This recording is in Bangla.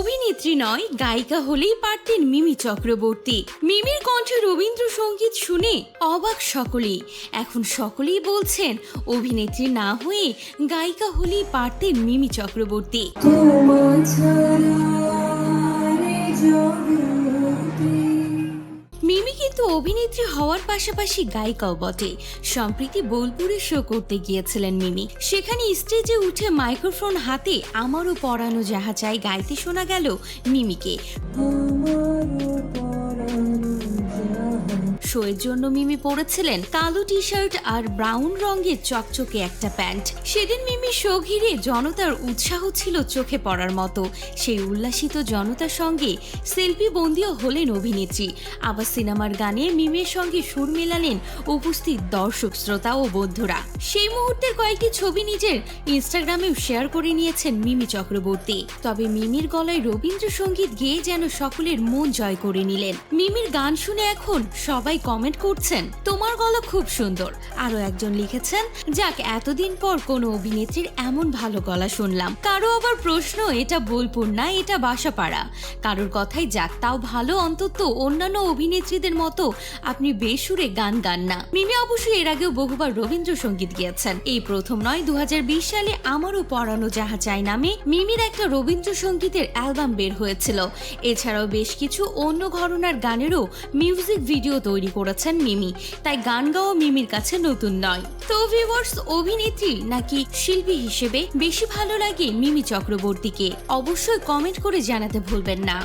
অভিনেত্রী নয়, গায়িকা হলেই পারতেন মিমি চক্রবর্তী। মিমির কণ্ঠে রবীন্দ্রসঙ্গীত শুনে অবাক সকলেই। এখন সকলেই বলছেন, অভিনেত্রী না হয়ে গায়িকা হলেই পারতেন মিমি চক্রবর্তী। কিন্তু অভিনেত্রী হওয়ার পাশাপাশি গায়িকাও বটে। সম্প্রীতি বোলপুরে শো করতে গিয়েছিলেন মিমি। সেখানে স্টেজে উঠে মাইক্রোফোন হাতে আমারও পড়ানো যাহা চাই গাইতে শোনা গেল মিমিকে। শোয়ের জন্য মিমি পরেছিলেন কালো টি শার্ট আর ব্রাউন রঙের চকচকে একটা প্যান্ট। সেদিন মিমি শো ঘিরে জনতার উৎসাহ ছিল চোখে পড়ার মতো। সেই উল্লাসিত জনতার সঙ্গে সেলফি বন্দিও হলেন অভিনেত্রী। আবার সিনেমার গানে মিমের সঙ্গে সুর মেলালেন উপস্থিত দর্শক, শ্রোতা ও বন্ধুরা। সেই মুহূর্তের কয়েকটি ছবি নিজের ইনস্টাগ্রামেও শেয়ার করে নিয়েছেন মিমি চক্রবর্তী। তবে মিমির গলায় রবীন্দ্রসঙ্গীত গেয়ে যেন সকলের মন জয় করে নিলেন। মিমির গান শুনে এখন সবাই কমেন্ট করছেন, তোমার গলা খুব সুন্দর। আরও একজন লিখেছেন, যাক, এতদিন পর কোনো অভিনেত্রীর এমন ভালো গলা শুনলাম। কারও আবার প্রশ্ন, এটা বোলপুর না, এটা বাসাপাড়া। কারোর কথাই যাক, তাও ভালো অন্তত অন্যান্য অভিনেত্রীদের মতো আপনি বেসুরে গান গান না। মিমি অবশ্যই এর আগেও বহুবার রবীন্দ্রসঙ্গীত গিয়েছেন। এই প্রথম নয় দু সালে আমারও পড়ানো যাহা চাই নামে মিমির একটা রবীন্দ্রসঙ্গীতের অ্যালবাম বের হয়েছিল। এছাড়াও বেশ কিছু অন্য ঘরনার গানেরও মিউজিক ভিডিও তৈরি করেছেন মিমি। তাই গান গাওয়া মিমির কাছে নতুন নয়। তো ভিউয়ার্স অভিনেত্রী নাকি শিল্পী হিসেবে বেশি ভালো লাগে মিমি চক্রবর্তীকে? অবশ্যই কমেন্ট করে জানাতে ভুলবেন না।